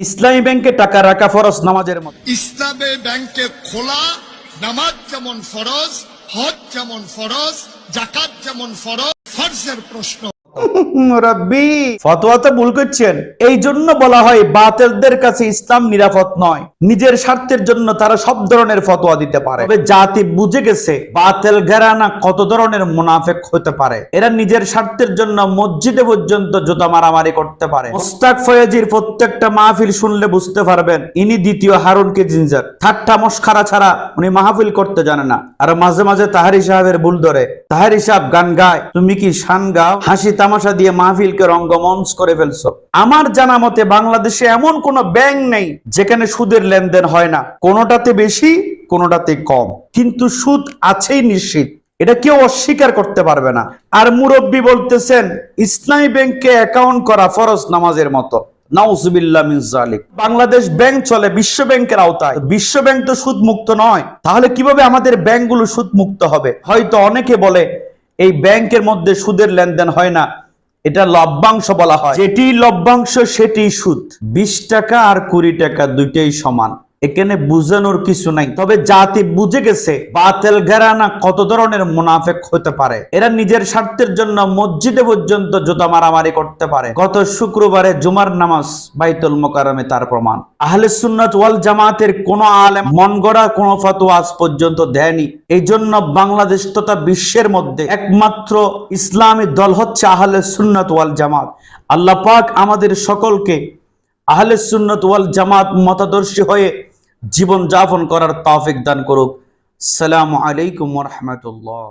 ইসলামী ব্যাংকে টাকা রাখা ফরজ নামাজের মতো ইসলামী ব্যাংকে খোলা নামাজ যেমন ফরজ, হজ যেমন ফরজ জাকাত যেমন ফরজ ফরজের প্রশ্ন মুনাফেক হতে পারে। এরা নিজের স্বার্থের জন্য মসজিদে পর্যন্ত মারামারি করতে পারে। মোস্তাক প্রত্যেকটা মাহফিল শুনলে বুঝতে পারবেন, ইনি দ্বিতীয় হারুনকে জিঞ্জার ঠাট্টা মস্কারা ছাড়া উনি মাহফিল করতে জানে না। আর মাঝে মাঝে তাহারি সাহেবের ভুল ধরে, তাহারি সাহেব, গান গায়, তুমি কি শান গাও? হাসি তামাশা দিয়ে মাহফিলকে রঙ্গমঞ্চ করে ফেলছো। আমার জানা মতে বাংলাদেশে এমন কোন ব্যাংক নেই যেখানে সুদের লেনদেন হয় না। কোনোটাতে বেশি, কোনোটাতে কম। কিন্তু সুদ আছেই নিশ্চিত। এটা কেউ অস্বীকার করতে পারবে না। আর মুরব্বী বলতেছেন, ইসলামী ব্যাংকে অ্যাকাউন্ট করা ফরজ নামাজের মতো। বাংলাদেশ ব্যাংক চলে বিশ্ব ব্যাংকের আওতায়। বিশ্ব ব্যাংক তো সুদ মুক্ত নয়। তাহলে কীভাবে আমাদের ব্যাংকগুলো সুদ মুক্ত হবে? হয়তো অনেকে বলে এই ব্যাংকের মধ্যে সুদের লেনদেন হয় না। এটা লভ্যাংশ বলা হয়। যেটি লভ্যাংশ সেটি সুদ। বিশ টাকা আর কুড়ি টাকা দুইটাই সমান। এখানে বুঝানোর কিছু নাই। তবে জাতি বুঝে গেছে, বাতেল ঘেরানা কত ধরনের মুনাফেক হতে পারে। এরা নিজের স্বার্থের জন্য মসজিদে পর্যন্ত জুতা মারামারি করতে পারে। গত শুক্রবারে জুমার নামাজ বাইতুল মোকারমে তার প্রমাণ। আহলে সুন্নাত ওয়াল জামাতের কোন আলেম মন গড়া কোন ফতোয়া আজ পর্যন্ত দেয়নি। এই জন্য বাংলাদেশ তথা বিশ্বের মধ্যে একমাত্র ইসলামী দল হচ্ছে আহলে সুন্নাত ওয়াল জামাত। আল্লাহ পাক আমাদের সকলকে আহলে সুন্নত ওয়াল জামাত মতাদর্শী হয়ে জীবন যাপন করার তাফিক দান করুক। সালামু আলাইকুম রহমতুল্লাহ।